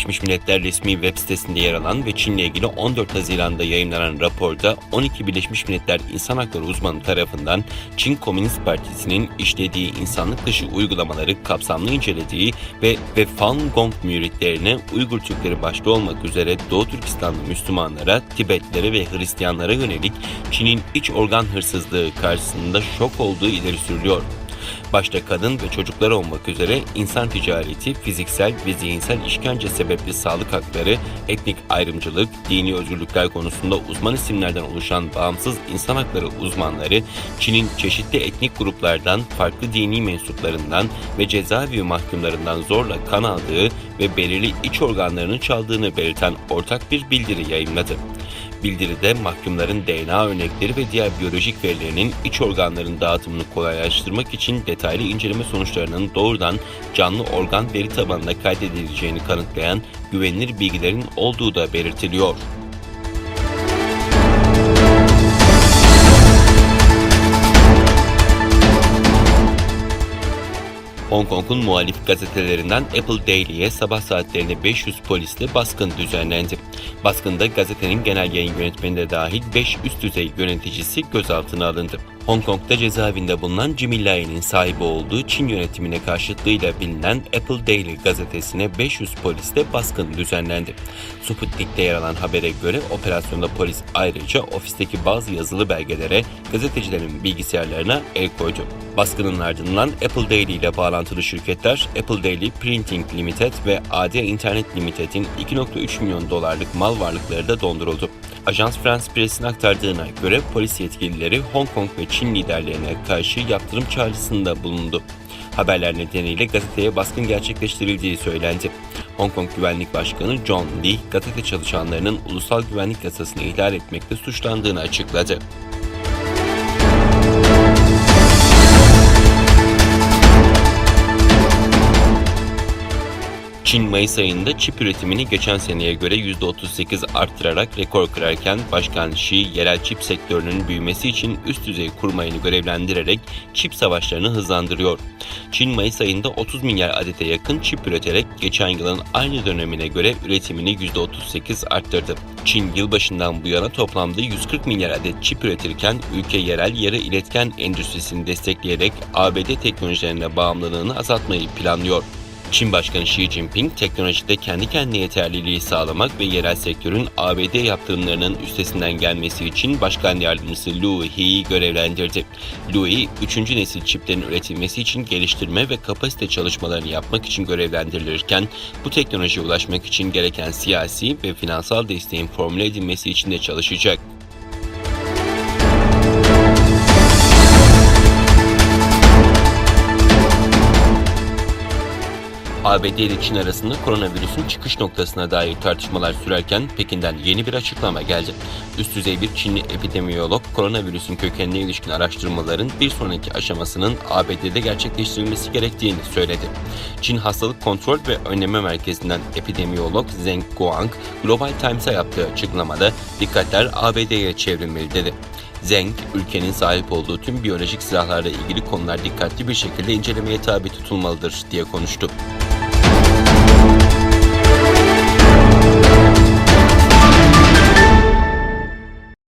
Birleşmiş Milletler resmi web sitesinde yer alan ve Çin'le ilgili 14 Haziran'da yayınlanan raporda 12 Birleşmiş Milletler İnsan Hakları uzmanı tarafından Çin Komünist Partisi'nin işlediği insanlık dışı uygulamaları kapsamlı incelediği ve ve Falun Gong müritlerine Uygur Türkleri başta olmak üzere Doğu Türkistanlı Müslümanlara, Tibetlere ve Hristiyanlara yönelik Çin'in iç organ hırsızlığı karşısında şok olduğu ileri sürülüyor. Başta kadın ve çocuklar olmak üzere insan ticareti, fiziksel ve zihinsel işkence sebepli sağlık hakları, etnik ayrımcılık, dini özgürlükler konusunda uzman isimlerden oluşan bağımsız insan hakları uzmanları, Çin'in çeşitli etnik gruplardan, farklı dini mensuplarından ve cezaevi mahkumlarından zorla kan aldığı ve belirli iç organlarını çaldığını belirten ortak bir bildiri yayınladı. Bildiride mahkumların DNA örnekleri ve diğer biyolojik verilerinin iç organların dağıtımını kolaylaştırmak için detaylı inceleme sonuçlarının doğrudan canlı organ veri tabanına kaydedileceğini kanıtlayan güvenilir bilgilerin olduğu da belirtiliyor. Hong Kong'un muhalif gazetelerinden Apple Daily'ye sabah saatlerinde 500 polisle baskın düzenlendi. Baskında gazetenin genel yayın yönetmeni de dahil 5 üst düzey yöneticisi gözaltına alındı. Hong Kong'da cezaevinde bulunan Jimmy Lai'nin sahibi olduğu Çin yönetimine karşıtlığıyla bilinen Apple Daily gazetesine 500 polisle baskın düzenlendi. Sputnik'te yer alan habere göre operasyonda polis ayrıca ofisteki bazı yazılı belgelere gazetecilerin bilgisayarlarına el koydu. Baskının ardından Apple Daily ile bağlantılı şirketler Apple Daily Printing Limited ve AD Internet Limited'in 2.3 milyon dolarlık mal varlıkları da donduruldu. Ajans France Press'in aktardığına göre polis yetkilileri Hong Kong ve Çin liderlerine karşı yaptırım çağrısında bulundu. Haberler nedeniyle gazeteye baskın gerçekleştirildiği söylendi. Hong Kong Güvenlik Başkanı John Lee, gazete çalışanlarının ulusal güvenlik yasasını ihlal etmekte suçlandığını açıkladı. Çin Mayıs ayında çip üretimini geçen seneye göre %38 arttırarak rekor kırarken Başkan Xi yerel çip sektörünün büyümesi için üst düzey kurmayını görevlendirerek çip savaşlarını hızlandırıyor. Çin Mayıs ayında 30 milyar adete yakın çip üreterek geçen yılın aynı dönemine göre üretimini %38 arttırdı. Çin yılbaşından bu yana toplamda 140 milyar adet çip üretirken ülke yerel yarı iletken endüstrisini destekleyerek ABD teknolojilerine bağımlılığını azaltmayı planlıyor. Çin Başkanı Xi Jinping teknolojide kendi kendine yeterliliği sağlamak ve yerel sektörün ABD yaptırımlarının üstesinden gelmesi için Başkan Yardımcısı Liu He'yi görevlendirdi. Liu He, 3. nesil çiplerin üretilmesi için geliştirme ve kapasite çalışmalarını yapmak için görevlendirilirken bu teknolojiye ulaşmak için gereken siyasi ve finansal desteğin formüle edilmesi için de çalışacak. ABD ile Çin arasında koronavirüsün çıkış noktasına dair tartışmalar sürerken Pekin'den yeni bir açıklama geldi. Üst düzey bir Çinli epidemiyolog koronavirüsün kökenine ilişkin araştırmaların bir sonraki aşamasının ABD'de gerçekleştirilmesi gerektiğini söyledi. Çin Hastalık Kontrol ve Önleme Merkezi'nden epidemiyolog Zheng Guang, Global Times'a yaptığı açıklamada dikkatler ABD'ye çevrilmeli dedi. Zeng, ülkenin sahip olduğu tüm biyolojik silahlarla ilgili konular dikkatli bir şekilde incelemeye tabi tutulmalıdır diye konuştu.